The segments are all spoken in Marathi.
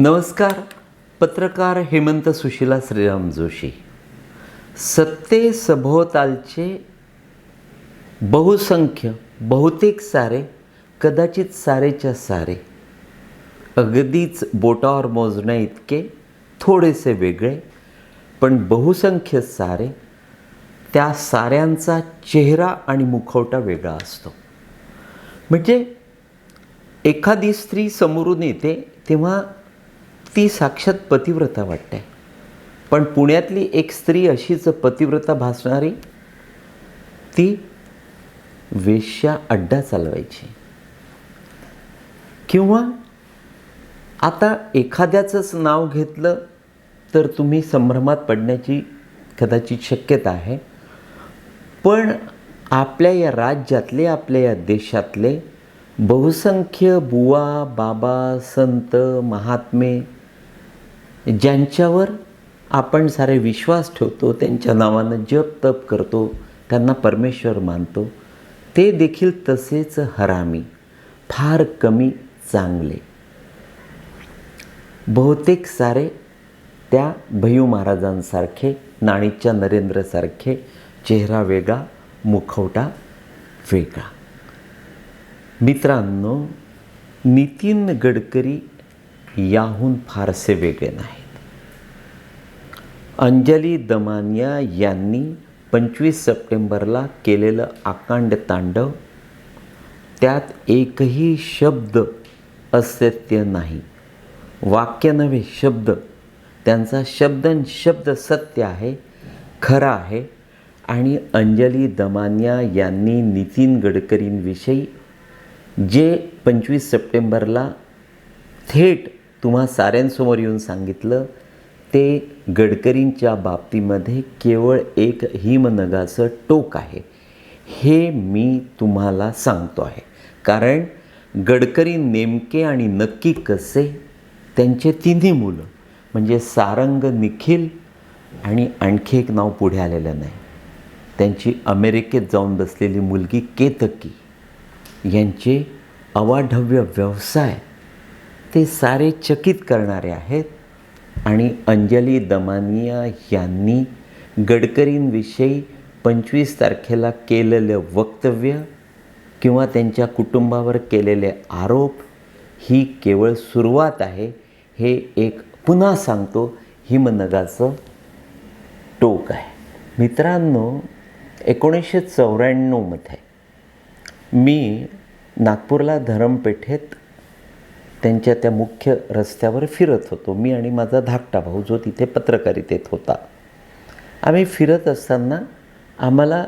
नमस्कार. पत्रकार हेमंत सुशिला श्रीराम जोशी. सत्ते सभोवतालचे बहुसंख्य बहुतेक सारे कदाचित सारेच्या सारे अगदीच बोटावर मोजण्या इतके थोडेसे वेगळे पण बहुसंख्य सारे त्या साऱ्यांचा चेहरा आणि मुखवटा वेगळा असतो. म्हणजे एखादी स्त्री समोरून येते तेव्हा ती साक्षात पतिव्रता वाटते. पण पुण्यातली एक स्त्री अशीच पतिव्रता भासणारी ती वेश्या अड्डा चालवायची. किंवा आता एखाद्याचंच नाव घेतलं तर तुम्ही संभ्रमात पडण्याची कदाचित शक्यता आहे. पण आपल्या या राज्यातले आपल्या या देशातले बहुसंख्य बुवा बाबा संत महात्मे ज्यांच्यावर आपण सारे विश्वास ठेवतो त्यांच्या नावानं जप तप करतो त्यांना परमेश्वर मानतो ते देखील तसेच हरामी फार कमी चांगले. बहुतेक सारे त्या भयू महाराजांसारखे नाणीच्या नरेंद्रसारखे चेहरा वेगळा मुखवटा वेगळा मित्रांनो नितीन गडकरी याहून फारसे वेगळे नाही. अंजली दमानिया यांनी पंचवीस सप्टेंबरला केलेलं आकांड तांडव त्यात एकही शब्द असत्य नाही. वाक्य नव्हे शब्द. त्यांचा शब्दन शब्द सत्य आहे खरा आहे आणि अंजली दमानिया यांनी नितीन गडकरींविषयी जे पंचवीस सप्टेंबरला थेट तुम्हा साऱ्यांसमोर येऊन सांगितलं ते गडकरींच्या बाबतीमध्ये केवळ एक हिमनगाचं टोक आहे. हे मी तुम्हाला सांगतो आहे. कारण गडकरी नेमके आणि नक्की कसे त्यांचे तिन्ही मुलं म्हणजे सारंग निखिल आणि आणखी एक नाव पुढे आलेलं नाही. त्यांची अमेरिकेत जाऊन बसलेली मुलगी केतकी यांचे अवाढव्य व्यवसाय ते सारे चकित करणारे आहेत. आणि अंजली दमानिया यांनी गडकरींविषयी पंचवीस तारखेला केलेलं वक्तव्य किंवा त्यांच्या कुटुंबावर केलेले आरोप ही केवळ सुरुवात आहे हे एक पुन्हा सांगतो हिमनगाचं टोक आहे. मित्रांनो एकोणीसशे चौऱ्याण्णवमध्ये मी नागपूरला धरमपेठेत त्यांच्या त्या मुख्य रस्त्यावर फिरत होतो. मी आणि माझा धाकटा भाऊ जो तिथे पत्रकारितेत होता. आम्ही फिरत असताना आम्हाला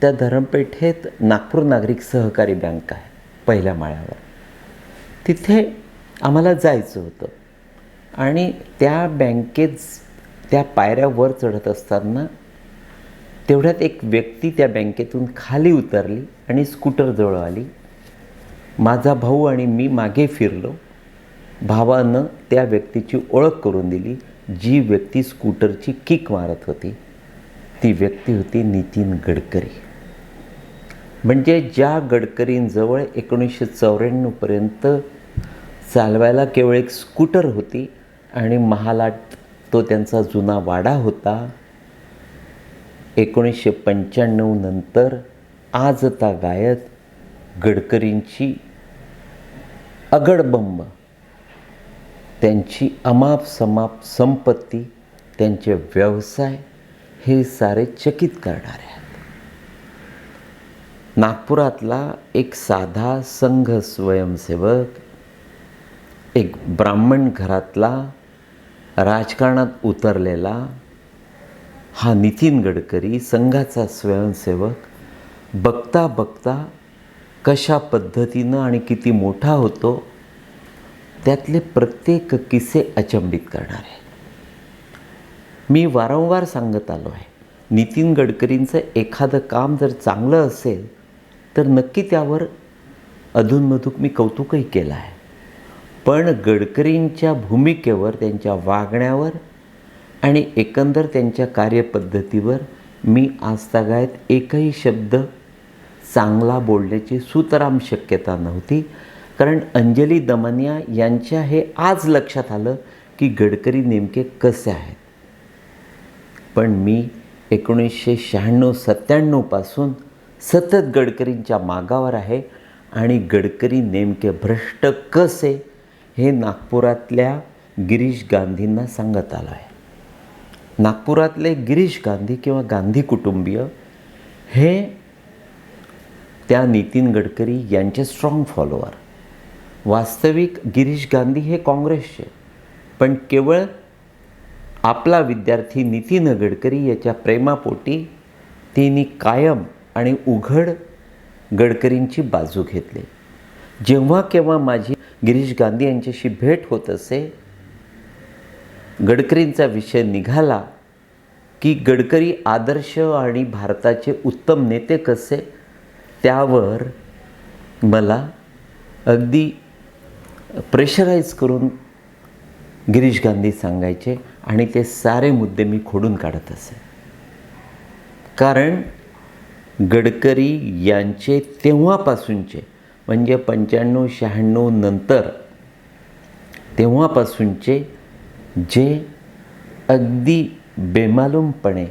त्या धरमपेठेत नागपूर नागरिक सहकारी बँक आहे पहिल्या माळ्यावर. तिथे आम्हाला जायचं होतं. आणि त्या बँकेत त्या पायऱ्यावर चढत असताना तेवढ्यात एक व्यक्ती त्या बँकेतून खाली उतरली आणि स्कूटरजवळ आली. माझा भाऊ आणि मी मागे फिरलो. भावानं त्या व्यक्तीची ओळख करून दिली. जी व्यक्ती स्कूटरची किक मारत होती ती व्यक्ती होती नितीन गडकरी. म्हणजे ज्या गडकरींजवळ एकोणीसशे चौऱ्याण्णवपर्यंत चालवायला केवळ एक स्कूटर होती आणि महालाट तो त्यांचा जुना वाडा होता एकोणीसशे पंच्याण्णव नंतर आजता गायत गडकरींची अगडबंब त्यांची अमाप समाप संपत्ती त्यांचे व्यवसाय हे सारे चकित करणारे आहेत. नागपुरातला एक साधा संघ स्वयंसेवक एक ब्राह्मण घरातला राजकारणात उतरलेला हा नितीन गडकरी संघाचा स्वयंसेवक बघता बघता कशा पद्धतीनं आणि किती मोठा होतो त्यातले प्रत्येक किस्से अचंबित करणारे मी वारंवार सांगत आलो आहे नितीन गडकरींचं एखादं काम जर चांगलं असेल तर नक्की त्यावर अधूनमधून मी कौतुकही केलं आहे. पण गडकरींच्या भूमिकेवर त्यांच्या वागण्यावर आणि एकंदर त्यांच्या कार्यपद्धतीवर मी आजतागायत एकही शब्द चांगला बोलण्याची सुतराम शक्यता नव्हती. कारण अंजली दमनिया यांच्या हे आज लक्षात आलं की गडकरी नेमके कसे आहेत. पण मी एकोणीसशे शहाण्णव सत्त्याण्णवपासून सतत गडकरींच्या मागावर आहे आणि गडकरी नेमके भ्रष्ट कसे हे नागपुरातल्या गिरीश गांधींना सांगत आलं आहे. नागपुरातले गिरीश गांधी किंवा गांधी कुटुंबीय हे त्या नितीन गडकरी यांचे स्ट्रॉंग फॉलोअर वास्तविक गिरीश गांधी हे काँग्रेसचे. पण केवळ आपला विद्यार्थी नितीन गडकरी याच्या प्रेमापोटी तिने कायम आणि उघड गडकरींची बाजू घेतली. जेव्हा केव्हा माझी गिरीश गांधी यांच्याशी भेट होत असे गडकरींचा विषय निघाला की गडकरी आदर्श आणि भारताचे उत्तम नेते कसे त्यावर मला अगदी प्रेशराईज करून गिरीश गांधी सांगायचे आणि ते सारे मुद्दे मी खोडून काढत असे. कारण गडकरी यांचे तेव्हापासूनचे म्हणजे पंच्याण्णव शहाण्णव नंतर तेव्हापासूनचे जे अगदी बेमालूमपणे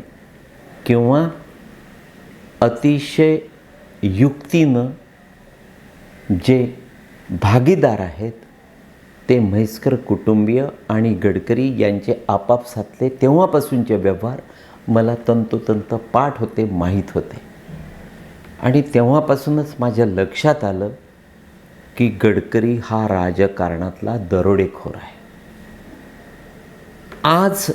किंवा अतिशय युक्तीनं जे भागीदार आहेत ते म्हैसकर कुटुंबीय आणि गडकरी यांचे आपापसातले तेव्हापासूनचे व्यवहार मला तंतोतंत पाठ होते माहीत होते. आणि तेव्हापासूनच माझ्या लक्षात आलं की गडकरी हा राजकारणातला दरोडेखोर आहे. आज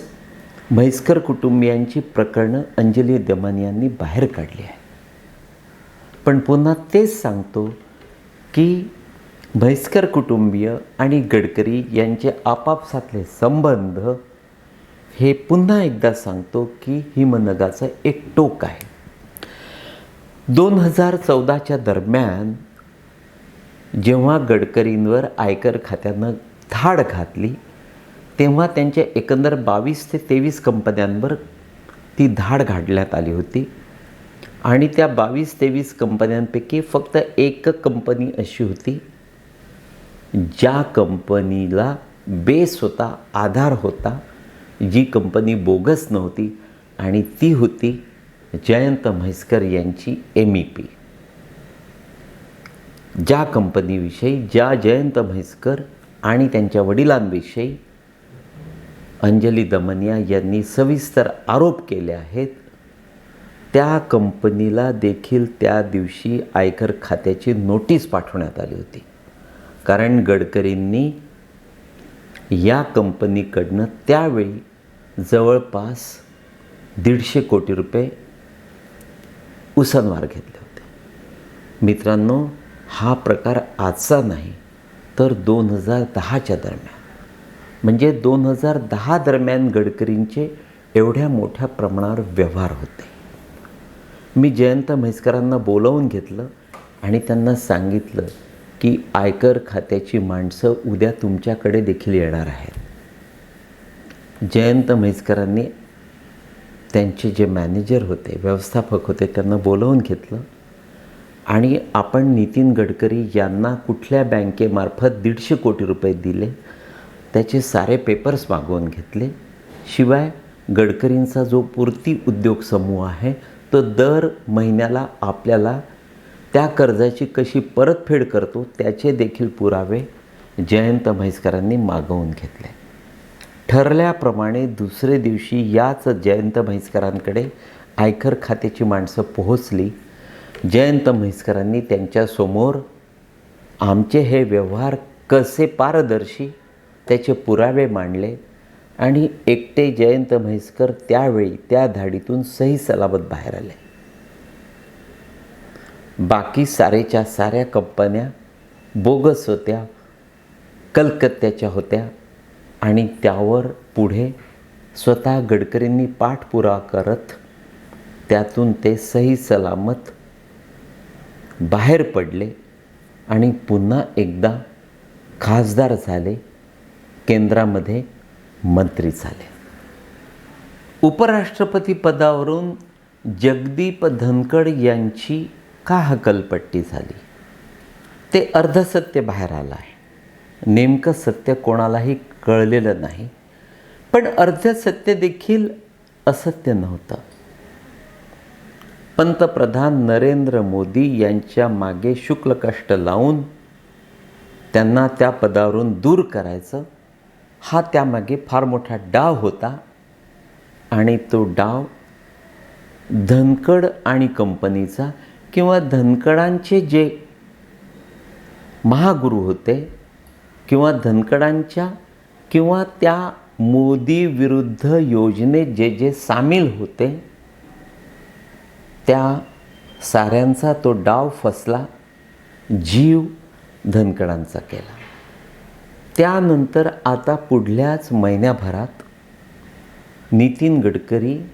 म्हैसकर कुटुंबियांची प्रकरणं अंजली दमन यांनी बाहेर काढली आहे पण पुन्हा तेच सांगतो की म्हैसकर कुटुंबीय आणि गडकरी यांचे आपापसातले संबंध हे पुन्हा एकदा सांगतो की हिमनगाचं एक टोक आहे. दोन हजार चौदाच्या दरम्यान जेव्हा गडकरींवर आयकर खात्यानं धाड घातली तेव्हा त्यांच्या एकंदर बावीस ते तेवीस कंपन्यांवर ती धाड घातल्यात आली होती. आणि त्या बावीस तेवीस कंपन्यांपैकी फक्त एक कंपनी अशी होती ज्या कंपनीला बेस होता आधार होता जी कंपनी बोगस नव्हती आणि ती होती जयंत म्हैसकर यांची एम ई पी ज्या कंपनीविषयी ज्या जयंत म्हैसकर आणि त्यांच्या वडिलांविषयी अंजली दमनिया यांनी सविस्तर आरोप केले आहेत त्या कंपनीला देखील त्या दिवशी आयकर खात्याची नोटीस पाठवण्यात आली होती. कारण गडकरींनी या कंपनीकडनं त्यावेळी जवळपास दीडशे कोटी रुपये उसनवार घेतले होते. मित्रांनो हा प्रकार आजचा नाही तर दोन हजार दहाच्या दरम्यान. म्हणजे दोन हजार दहा दरम्यान गडकरींचे एवढ्या मोठ्या प्रमाणावर व्यवहार होते. मी जयंत म्हैसकरांना बोलवून घेतलं आणि त्यांना सांगितलं की आयकर खात्याची माणसं उद्या तुमच्याकडे देखील येणार आहेत. जयंत म्हैसकरांनी त्यांचे जे मॅनेजर होते व्यवस्थापक होते त्यांना बोलवून घेतलं. आणि आपण नितीन गडकरी यांना कुठल्या बँकेमार्फत दीडशे कोटी रुपये दिले त्याचे सारे पेपर्स मागवून घेतले. शिवाय गडकरींचा जो पूर्ती उद्योग समूह आहे तर दर महिन्याला आपल्याला त्या कर्जाची कशी परतफेड करतो त्याचे देखील पुरावे जयंत म्हैसकरांनी मागवून घेतले. ठरल्याप्रमाणे दुसरे दिवशी याच जयंत म्हैसकरांकडे आयकर खात्याची माणसं पोहोचली. जयंत म्हैसकरांनी त्यांच्यासमोर आमचे हे व्यवहार कसे पारदर्शी त्याचे पुरावे मांडले आणि एकटे जयंत म्हैसकर त्यावेळी त्या धाडीतून सही सलामत बाहेर आले. बाकी सारेच्या साऱ्या कंपन्या बोगस होत्या कलकत्त्याच्या होत्या आणि त्यावर पुढे स्वतः गडकरींनी पाठपुरा करत त्यातून ते सही सलामत बाहेर पडले आणि पुन्हा एकदा खासदार झाले केंद्रामध्ये मंत्री झाले. उपराष्ट्रपती पदावरून जगदीप धनखड यांची का हकलपट्टी झाली? ते अर्धसत्य बाहेर आलं आहे. नेमकं सत्य कोणालाही कळलेलं नाही. पण अर्धसत्य देखील असत्य नव्हतं. पंतप्रधान नरेंद्र मोदी यांच्या मागे शुक्ल कष्ट लावून त्यांना त्या पदावरून दूर करायचं हा त्यामागे फार मोठा डाव होता आणि तो डाव धनकड आणि कंपनीचा किंवा धनकडांचे जे महागुरू होते किंवा धनकडांच्या किंवा त्या मोदी विरुद्ध योजनेत जे जे सामील होते त्या साऱ्यांचा तो डाव फसला जीव धनकडांचा केला. त्यानंतर आता पुढल्याच महिन्याभरात नितीन गडकरी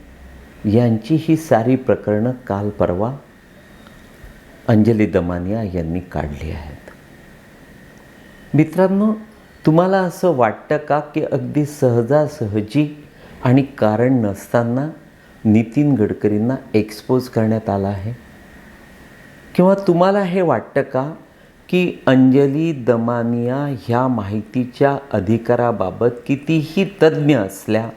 यांची ही सारी प्रकरणं काल परवा अंजली दमानिया यांनी काढली आहेत. मित्रांनो तुम्हाला असं वाटतं का की अगदी सहजासहजी आणि कारण नसताना नितीन गडकरींना एक्सपोज करण्यात आला आहे? किंवा तुम्हाला हे वाटतं का की अंजली दमानिया ह्या माहितीच्या अधिकाराबाबत कितीही तज्ज्ञ असल्या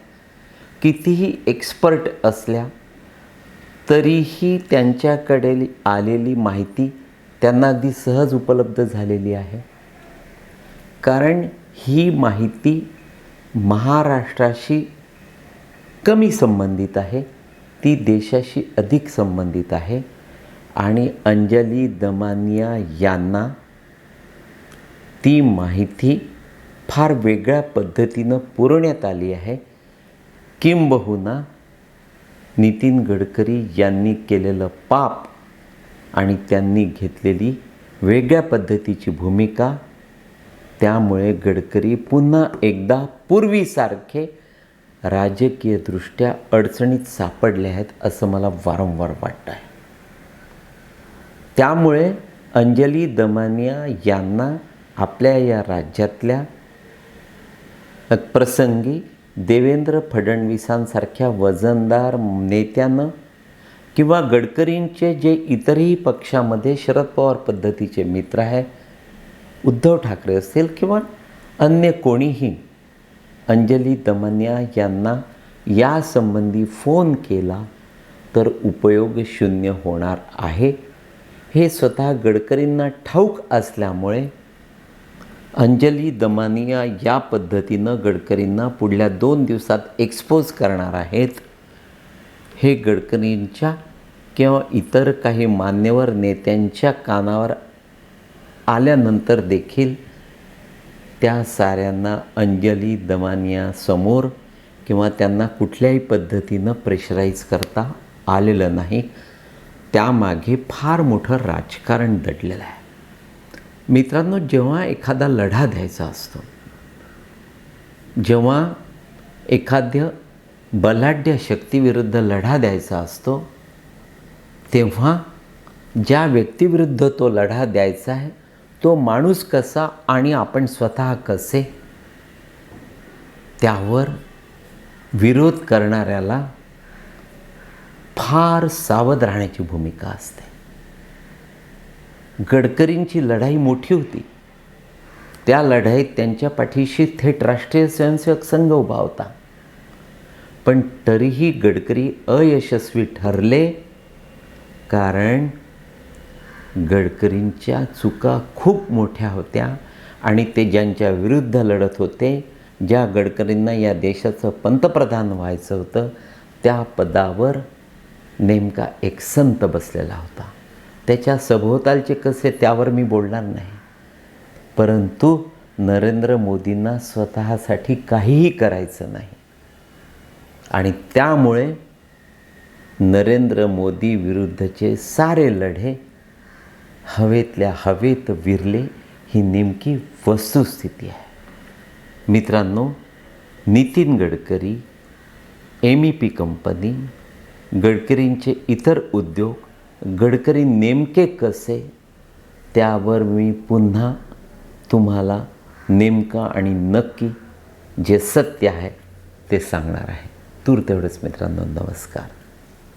कितीही एक्सपर्ट असल्या तरीही त्यांच्याकडे आलेली माहिती त्यांना अगदी सहज उपलब्ध झालेली आहे. कारण ही माहिती महाराष्ट्राशी कमी संबंधित आहे ती देशाशी अधिक संबंधित आहे आणि अंजली दमानिया यांना ती माहिती फार वेगळ्या पद्धतीनं पुरवण्यात आली आहे. किंबहुना नितीन गडकरी यांनी केलेलं पाप आणि त्यांनी घेतलेली वेगळ्या पद्धतीची भूमिका त्यामुळे गडकरी पुन्हा एकदा पूर्वीसारखे राजकीयदृष्ट्या अडचणीत सापडले आहेत असं मला वारंवार वाटतं आहे. त्यामुळे अंजली दमानिया यांना आपल्या या राज्यातल्या प्रसंगी देवेंद्र फडणवीसांसारख्या वजनदार नेत्यानं किंवा गडकरींचे जे इतरही पक्षामध्ये शरद पवार पद्धतीचे मित्र आहे उद्धव ठाकरे असतील किंवा अन्य कोणीही अंजली दमनिया यांना यासंबंधी फोन केला तर उपयोग शून्य होणार आहे. हे स्वतः गडकरींना ठाऊक असल्यामुळे अंजली दमानिया या पद्धतीनं गडकरींना पुढल्या दोन दिवसात एक्सपोज करणार आहेत. हे गडकरींच्या किंवा इतर काही मान्यवर नेत्यांच्या कानावर आल्यानंतर देखील त्या साऱ्यांना अंजली दमानिया समोर किंवा त्यांना कुठल्याही पद्धतीनं प्रेशराईज करता आलेलं नाही. त्यामागे फार मोठं राजकारण दडलेलं आहे. मित्रांनो जेव्हा एखादा लढा द्यायचा असतो जेव्हा एखाद्या बलाढ्य शक्तीविरुद्ध लढा द्यायचा असतो तेव्हा ज्या व्यक्तीविरुद्ध तो लढा द्यायचा आहे तो माणूस कसा आणि आपण स्वतः कसे त्यावर विरोध करणाऱ्याला फार सावध राहण्याची भूमिका असते. गडकरींची लढाई मोठी होती. त्या लढाईत त्यांच्या पाठीशी थेट राष्ट्रीय स्वयंसेवक संघ उभा होता. पण तरीही गडकरी अयशस्वी ठरले कारण गडकरींच्या चुका खूप मोठ्या होत्या आणि ते ज्यांच्या विरुद्ध लढत होते ज्या गडकरींना या देशाचं पंतप्रधान व्हायचं होतं त्या पदावर नेमका एक संत बसलेला होता. त्याच्या सभोवतालचे कसे त्यावर मी बोलणार नाही. परंतु नरेंद्र मोदींना स्वतःसाठी काहीही करायचं नाही. आणि त्यामुळे नरेंद्र मोदी विरुद्धचे सारे लढे हवेतल्या हवेत विरले ही नेमकी वस्तुस्थिती आहे. मित्रांनो Nitin Gadkari M E P company गडकरींचे इतर उद्योग गडकरी नेमके कसे त्यावर मी पुन्हा तुम्हाला नेमका आणि नक्की जे सत्य आहे ते सांगणार आहे. तूर तेवढंच मित्रांनो नमस्कार.